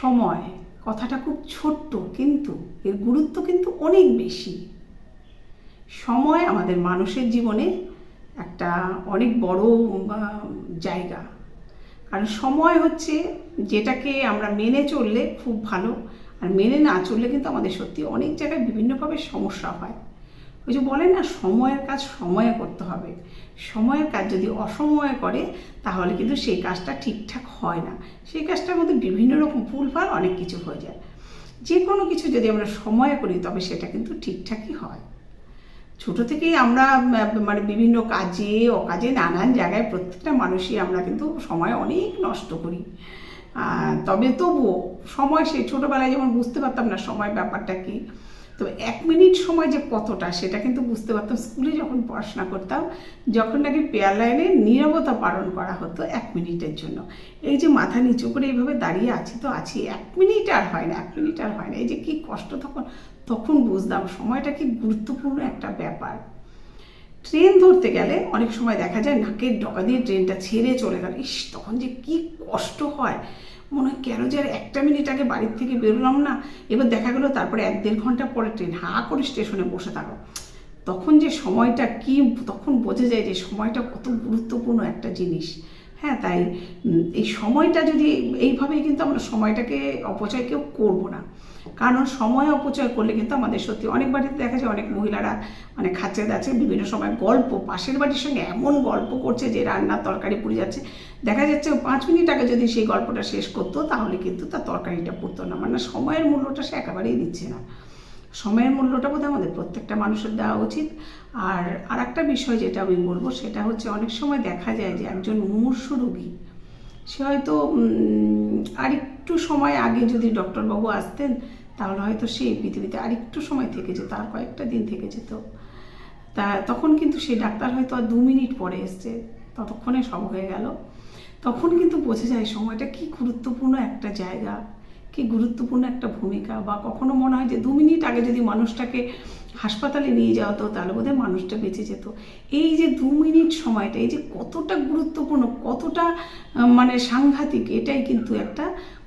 সময়, কথাটা খুব ছোট্ট কিন্তু এর গুরুত্ব কিন্তু অনেক বেশি। সময় আমাদের মানুষের জীবনে একটা অনেক বড় জায়গা। কারণ সময় হচ্ছে যেটাকে আমরা মেনে চললে খুব ভালো, আর মেনে না চললে কিন্তু আমাদের সত্যি অনেক জায়গায় বিভিন্নভাবে সমস্যা হয়। ওই যে বলে না, সময়ের কাজ সময়ে করতে হবে। সময়ের কাজ যদি অসময়ে করে, তাহলে কিন্তু সেই কাজটা ঠিকঠাক হয় না। সেই কাজটার মধ্যে বিভিন্ন রকম ভুলভাল অনেক কিছু হয়ে যায়। যে কোনো কিছু যদি আমরা সময়ে করি, তবে সেটা কিন্তু ঠিকঠাকই হয়। ছোট থেকেই আমরা মানে বিভিন্ন কাজে, অকাজে নানান জায়গায় প্রত্যেকটা মানুষই আমরা কিন্তু সময় অনেক নষ্ট করি। তবে তবুও সময় সেই ছোটোবেলায় যেমন বুঝতে পারতাম না সময় ব্যাপারটা কি তবে এক মিনিট সময় যে কতটা, সেটা কিন্তু বুঝতে পারতাম। স্কুলে যখন পড়াশোনা করতাম, যখন নাকি পেয়ার লাইনে নীরবতা পালন করা হতো এক মিনিটের জন্য। এই যে মাথা নিচু করে এইভাবে দাঁড়িয়ে আছি তো আছি, এক মিনিট আর হয় না, এক মিনিট আর হয় না। এই যে কি কষ্ট তখন তখন বুঝতাম সময়টা কি গুরুত্বপূর্ণ একটা ব্যাপার। ট্রেন ধরতে গেলে অনেক সময় দেখা যায়, নাকের ডগা দিয়ে ট্রেনটা ছেড়ে চলে গেল। ইস, তখন যে কি কষ্ট হয়। মনে হয় কেন যে আর একটা মিনিট আগে বাড়ির থেকে বেরোলাম না, এবার দেখা গেলো তারপরে এক দেড় ঘণ্টা পরে ট্রেন হা করে স্টেশনে বসে থাকো। তখন যে সময়টা কি, তখন বোঝা যায় যে সময়টা কত গুরুত্বপূর্ণ একটা জিনিস। হ্যাঁ তাই এই সময়টা যদি এইভাবেই কিন্তু আমরা সময়টাকে অপচয় কেউ করব না। কারণ সময় অপচয় করলে কিন্তু আমাদের সত্যি অনেক বাড়িতে দেখা যায় অনেক মহিলারা মানে খাচ্ছে যাচ্ছে বিভিন্ন সময় গল্প, পাশের বাড়ির সঙ্গে এমন গল্প করছে যে রান্নার তরকারি পুড়ে যাচ্ছে। দেখা যাচ্ছে পাঁচ মিনিট আগে যদি সেই গল্পটা শেষ করতো তাহলে কিন্তু তার তরকারিটা পড়তো না। মানে সময়ের মূল্যটা সে একেবারেই দিচ্ছে না। সময়ের মূল্যটা বোধহয় আমাদের প্রত্যেকটা মানুষের দেওয়া উচিত। আর আর একটা বিষয় যেটা আমি বলব সেটা হচ্ছে অনেক সময় দেখা যায় যে একজন মুমূর্ষ রোগী, সে হয়তো আরেকটু সময় আগে যদি ডক্টরবাবু আসতেন তাহলে হয়তো সে পৃথিবীতে আরেকটু সময় থেকে যেত, আর কয়েকটা দিন থেকে যেত। তা তখন কিন্তু সেই ডাক্তার হয়তো আর দু মিনিট পরে এসছে, ততক্ষণে সব হয়ে গেল। তখন কিন্তু বোঝা যায় সময়টা কি গুরুত্বপূর্ণ একটা জায়গা, কি গুরুত্বপূর্ণ একটা ভূমিকা, বা কখনো মনে হয় যে দু মিনিট আগে যদি মানুষটাকে হাসপাতালে নিয়ে যাওয়া হতো, তাহলে বোধহয় মানুষটা বেঁচে যেত। এই যে দু মিনিট সময়টা, এই যে কতটা গুরুত্বপূর্ণ, কতটা মানে সাংঘাতিক, এটাই কিন্তু একটা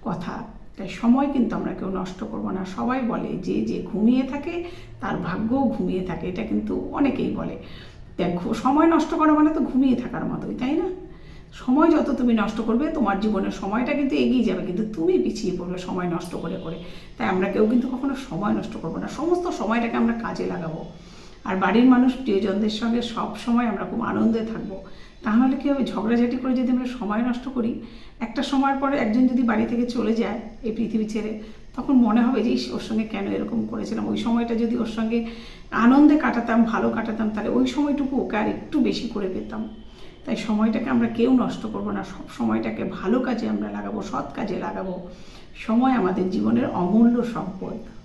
কথা। তাই সময় কিন্তু আমরা কেউ নষ্ট করব না। সবাই বলে যে যে ঘুমিয়ে থাকে, তার ভাগ্যও ঘুমিয়ে থাকে। এটা কিন্তু অনেকেই বলে। দেখো, সময় নষ্ট করা মানে তো ঘুমিয়ে থাকার মতোই, তাই না? সময় যত তুমি নষ্ট করবে, তোমার জীবনের সময়টা কিন্তু এগিয়ে যাবে। কিন্তু তুমি পিছিয়ে পড়বে সময় নষ্ট করে করে। তাই আমরা কেউ কিন্তু কখনো সময় নষ্ট করব না। সমস্ত সময়টাকে আমরা কাজে লাগাবো। আর বাড়ির মানুষ প্রিয়জনদের সঙ্গে সব সময় আমরা খুব আনন্দে থাকব। তাহলে কি হবে? ঝগড়াঝাটি করে যদি আমরা সময় নষ্ট করি, একটা সময়ের পরে একজন যদি বাড়ি থেকে চলে যায় এই পৃথিবী ছেড়ে, তখন মনে হবে যে ওর সঙ্গে কেন এরকম করেছিলাম? ওই সময়টা যদি ওর সঙ্গে আনন্দে কাটাতাম, ভালো কাটাতাম, তাহলে ওই সময়টুকু ওকে আর একটু বেশি করে পেতাম। তাই সময়টাকে আমরা কেউ নষ্ট করব না। সব সময়টাকে ভালো কাজে আমরা লাগাবো, সৎ কাজে লাগাবো। সময় আমাদের জীবনের অমূল্য সম্পদ।